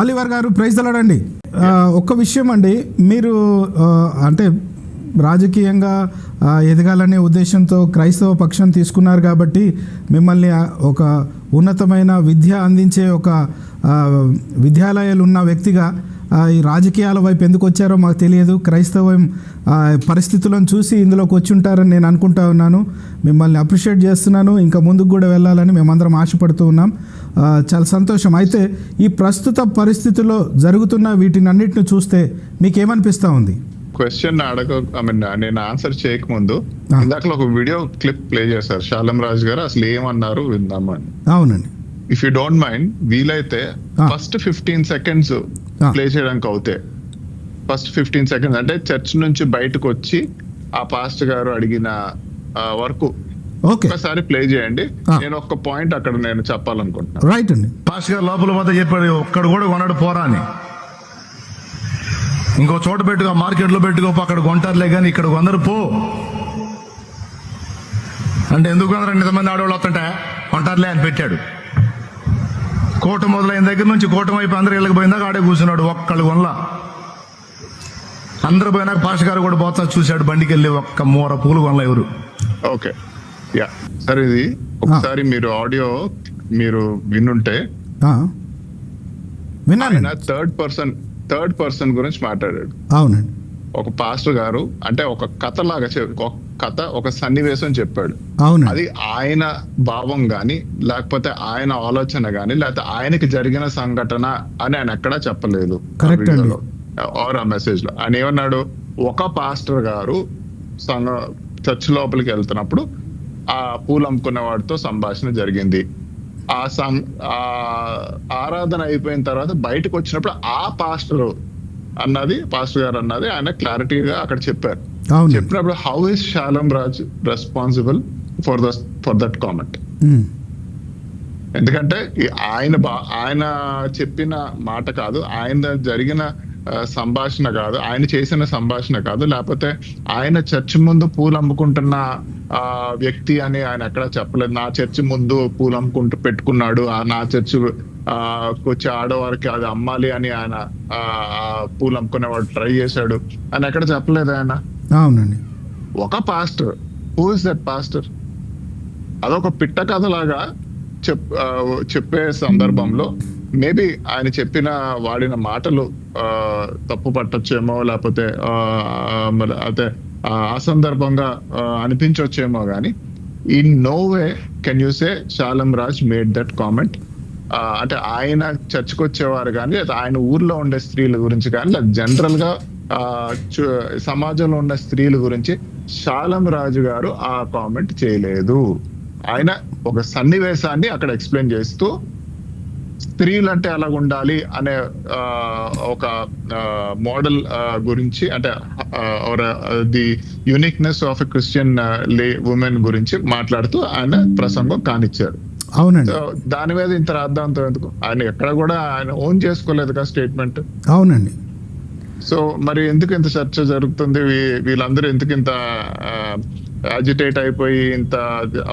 Oliver గారు praise తలడండి. ఒక్క విషయం అండి. మీరు అంటే రాజకీయంగా ఎదగాలనే ఉద్దేశంతో క్రైస్తవ పక్షం తీసుకున్నారు కాబట్టి మిమ్మల్ని ఒక ఉన్నతమైన విద్య అందించే ఒక విద్యాలయాలు ఉన్న వ్యక్తిగా ఈ రాజకీయాల వైపు ఎందుకు వచ్చారో మాకు తెలియదు. క్రైస్తవం పరిస్థితులను చూసి ఇందులోకి వచ్చి ఉంటారని నేను అనుకుంటా ఉన్నాను. మిమ్మల్ని అప్రిషియేట్ చేస్తున్నాను. ఇంకా ముందుకు కూడా వెళ్ళాలని మేమందరం ఆశపడుతూ ఉన్నాం. చాలా సంతోషం. అయితే ఈ ప్రస్తుత పరిస్థితుల్లో జరుగుతున్న వీటిని అన్నిటిని చూస్తే మీకేమనిపిస్తూ ఉంది? క్వశ్చన్ అడగ ఐ మీన్ నేను ఆన్సర్ చేయకముందు. ఇందాక ఒక వీడియో క్లిప్ ప్లే చేశారు. శాలం రాజు గారు అసలు ఏమన్నారు విందామని. అవునండి. ఇఫ్ యూ డోంట్ మైండ్ వీలైతే. First fifteen seconds. ప్లే చేయడానికి అవుతాయి ఫస్ట్ ఫిఫ్టీన్ సెకండ్స్ అంటే చర్చ్ నుంచి బయటకు వచ్చి ఆ పాస్టర్ గారు అడిగిన ఆ, వరకు. ఓకే. ఒకసారి ప్లే చేయండి. నేను ఒక పాయింట్ అక్కడ నేను చెప్పాలనుకుంటున్నాను. రైట్ అండి. పాస్ గారు లోపల పోతే చెప్పాడు ఒక్కడు కూడా కొన్నాడు పోరా అని. ఇంకో చోట పెట్టుకో మార్కెట్లో పెట్టుకో అక్కడ కొంటారులే కానీ ఇక్కడ కొందరు పో. అంటే ఎందుకు కొందరు? ఇంతమంది ఆడవాళ్ళు వస్తుంటే కొంటారులే అని పెట్టాడు. కోట మొదలైన దగ్గర నుంచి కూటమి వైపు అందరూ ఇళ్ళకి పోయిందాక ఆడే కూర్చున్నాడు ఒక్కళ్ళు కొనలా. అందరు పోయినాక పాస్ గారు కూడా పోతా చూశాడు బండికి వెళ్ళి ఒక్క మూర పూలు కొనలే ఎవరు. ఓకే. యా. సరే ఇది ఒకసారి మీరు ఆడియో మీరు వినుంటే థర్డ్ పర్సన్ థర్డ్ పర్సన్ గురించి మాట్లాడాడు. అవునండి. ఒక పాస్టర్ గారు అంటే ఒక కథ లాగా ఒక కథ ఒక సన్నివేశం చెప్పాడు. అవునండి అది ఆయన భావం గాని లేకపోతే ఆయన ఆలోచన గాని లేకపోతే ఆయనకి జరిగిన సంఘటన అని ఆయన ఎక్కడా చెప్పలేదు. ఆర్ ఆ మెసేజ్లో. ఆయన ఏమన్నాడు? ఒక పాస్టర్ గారు సంఘ చర్చ్ లోపలికి వెళ్తున్నప్పుడు ఆ పూలు అమ్ముకున్న వాడితో సంభాషణ జరిగింది. ఆ సం ఆ ఆరాధన అయిపోయిన తర్వాత బయటకు వచ్చినప్పుడు ఆ పాస్టర్ అన్నది పాస్టర్ గారు అన్నది ఆయన క్లారిటీగా అక్కడ చెప్పారు. చెప్పినప్పుడు how is Shalem Raj responsible for the for that comment. ఎందుకంటే ఆయన బా ఆయన చెప్పిన మాట కాదు ఆయన జరిగిన సంభాషణ కాదు ఆయన చేసిన సంభాషణ కాదు లేకపోతే ఆయన చర్చి ముందు పూలు అమ్ముకుంటున్న ఆ వ్యక్తి అని ఆయన ఎక్కడ చెప్పలేదు. నా చర్చి ముందు పూలు అమ్ముకుంటూ పెట్టుకున్నాడు. ఆ నా చర్చి ఆ వచ్చి ఆడవారికి అది అమ్మాలి అని ఆయన ఆ పూలు అమ్ముకునేవాడు ట్రై చేశాడు. అని ఎక్కడ చెప్పలేదు ఆయన? అవునండి. ఒక pastor. Who is that pastor అదొక పిట్ట కథలాగా చెప్ చెప్పే సందర్భంలో మేబీ ఆయన చెప్పిన వాడిన మాటలు తప్పు పట్టొచ్చేమో లేకపోతే ఆ, అసందర్భంగా ఆ సందర్భంగా అనిపించొచ్చేమో కానీ in no way can you say Shalem Raj made that comment. అంటే ఆయన చర్చకొచ్చేవారు కానీ లేదా ఆయన ఊర్లో ఉండే స్త్రీల గురించి కానీ లేదా జనరల్గా సమాజంలో ఉన్న స్త్రీల గురించి శాలం రాజు గారు ఆ కామెంట్ చేయలేదు. ఆయన ఒక సన్నివేశాన్ని అక్కడ ఎక్స్ప్లెయిన్ చేస్తూ స్త్రీలు అంటే ఎలా ఉండాలి అనే ఒక మోడల్ గురించి అంటే the uniqueness of a Christian women గురించి మాట్లాడుతూ ఆయన ప్రసంగం కానిచ్చారు. అవునండి. దాని మీద ఇంత రాద్దాంతో ఎందుకు? ఆయన ఎక్కడ కూడా ఆయన ఓన్ చేసుకోలేదు కదా స్టేట్మెంట్ అవునండి. సో మరి ఎందుకు ఇంత చర్చ జరుగుతుంది? వీళ్ళందరూ ఎందుకు ఇంత అజిటేట్ అయిపోయి ఇంత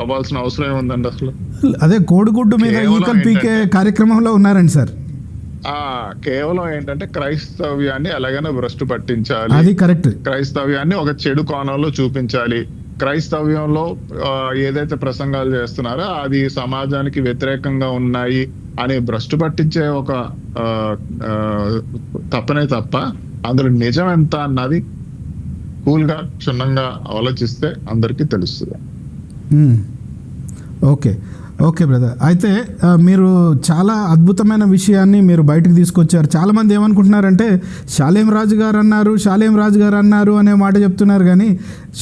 అవ్వాల్సిన అవసరం ఏముందండి అసలు? అదే కోడిగుడ్డు మీద ఈకలు పీకే కార్యక్రమంలో ఉన్నారండి సార్. ఆ కేవలం ఏంటంటే క్రైస్తవ్యాన్ని ఎలాగైనా భ్రష్టు పట్టించాలి. అది కరెక్ట్. క్రైస్తవ్యాన్ని ఒక చెడు కోణంలో చూపించాలి. క్రైస్తవ్యంలో ఏదైతే ప్రసంగాలు చేస్తున్నారో అది సమాజానికి వ్యతిరేకంగా ఉన్నాయి అని భ్రష్టు పట్టించే ఒక తప్పనే తప్ప అందులో నిజం ఎంత అన్నది కూల్గా క్షుణ్ణంగా ఆలోచిస్తే అందరికీ తెలుస్తుంది. ఓకే. Okay brother. అయితే మీరు చాలా అద్భుతమైన విషయాన్ని మీరు బయటకు తీసుకొచ్చారు. చాలామంది ఏమనుకుంటున్నారంటే షాలేం రాజు గారు అన్నారు షాలేం రాజు గారు అన్నారు అనే మాట చెప్తున్నారు కానీ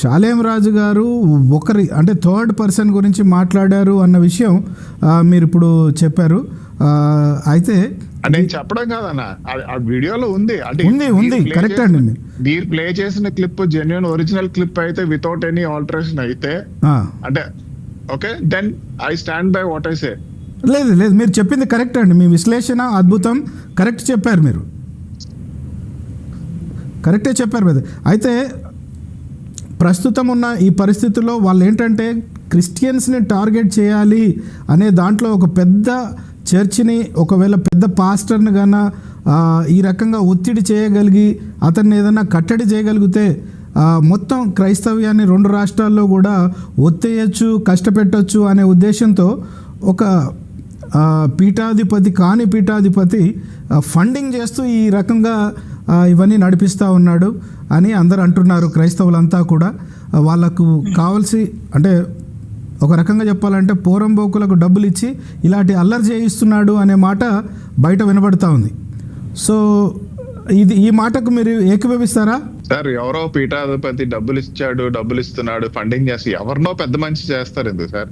శాలేం రాజు గారు ఒకరి అంటే థర్డ్ పర్సన్ గురించి మాట్లాడారు అన్న విషయం మీరు ఇప్పుడు చెప్పారు. అయితే నేను చెప్పడం కాదన్న. ఆ- వీడియోలో ఉంది. అంటే ఉంది, ఉంది. చేసిన- అండి. మీరు ప్లే చేసిన క్లిప్ జెన్యున్ ఒరిజినల్ క్లిప్ అయితే వితౌట్ ఎనీ ఆల్టరేషన్ అయితే అంటే okay then I stand by what I say లేదు లేదు. మీరు చెప్పింది కరెక్ట్ అండి. మీ విశ్లేషణ అద్భుతం. కరెక్ట్ చెప్పారు మీరు. కరెక్టే చెప్పారు బ్రదర్ అయితే ప్రస్తుతం ఉన్న ఈ పరిస్థితుల్లో వాళ్ళు ఏంటంటే క్రిస్టియన్స్ని టార్గెట్ చేయాలి అనే దాంట్లో ఒక పెద్ద చర్చిని ఒకవేళ పెద్ద పాస్టర్ని కన్నా ఈ రకంగా ఒత్తిడి చేయగలిగి అతన్ని ఏదైనా కట్టడి చేయగలిగితే మొత్తం క్రైస్తవ్యాన్ని రెండు రాష్ట్రాల్లో కూడా ఒత్తేయచ్చు కష్టపెట్టచ్చు అనే ఉద్దేశంతో ఒక పీఠాధిపతి కాని పీఠాధిపతి ఫండింగ్ చేస్తూ ఈ రకంగా ఇవన్నీ నడిపిస్తూ ఉన్నాడు అని అందరు అంటున్నారు క్రైస్తవులంతా కూడా. వాళ్ళకు కావాల్సి అంటే ఒక రకంగా చెప్పాలంటే పోరంబోకులకు డబ్బులు ఇచ్చి ఇలాంటి అల్లరి చేయిస్తున్నాడు అనే మాట బయట వినబడతా ఉంది. సో ఇది ఈ మాటకు మీరు ఏకీభవిస్తారా? సార్ ఎవరో పీఠాధిపతి డబ్బులు ఇచ్చాడు డబ్బులు ఇస్తున్నాడు ఫండింగ్ చేసి ఎవరినో పెద్ద మనిషి చేస్తారు ఎందుకు సార్?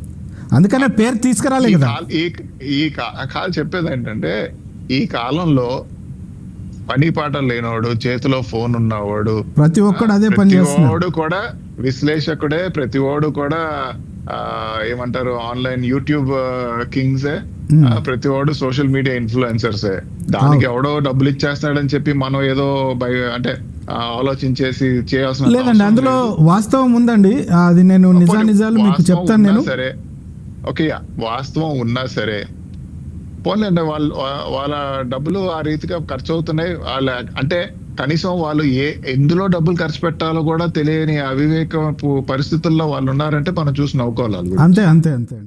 అందుకనే పేరు తీసుకురాలే ఈ కదా కాల్- ఈ ఈ కాల్ చెప్పేది ఏంటంటే ఈ కాలంలో పని పాట లేనివాడు చేతిలో ఫోన్ ఉన్నవాడు ప్రతి ఒక్కడు అదే పని ఓడు కూడా విశ్లేషకుడే ప్రతి ఓడు కూడా ఏమంటారు ఆన్లైన్ యూట్యూబ్ కింగ్సే. ప్రతి ఓడు సోషల్ మీడియా ఇన్ఫ్లుయెన్సర్సే దానికి ఎవడో డబ్బులు ఇచ్చేస్తాడని చెప్పి మనం ఏదో అంటే ఆలోచించేసి చేయాల్సిన లేదండి అందులో. వాస్తవం ఉందండి. అది నేను నిజా నిజాలు మీకు చెప్తాను నేను. సరే ఓకే వాస్తవం ఉన్నా సరే పోన్లేండి వాళ్ళు వాళ్ళ డబ్బులు ఆ రీతిగా ఖర్చు అవుతున్నాయి వాళ్ళ అంటే కనీసం వాళ్ళు ఏ ఎందులో డబ్బులు ఖర్చు పెట్టాలో కూడా తెలియని అవివేక పరిస్థితుల్లో వాళ్ళు ఉన్నారంటే మనం చూసి నవ్వుకోవాలి అంతే అంతే అంతే.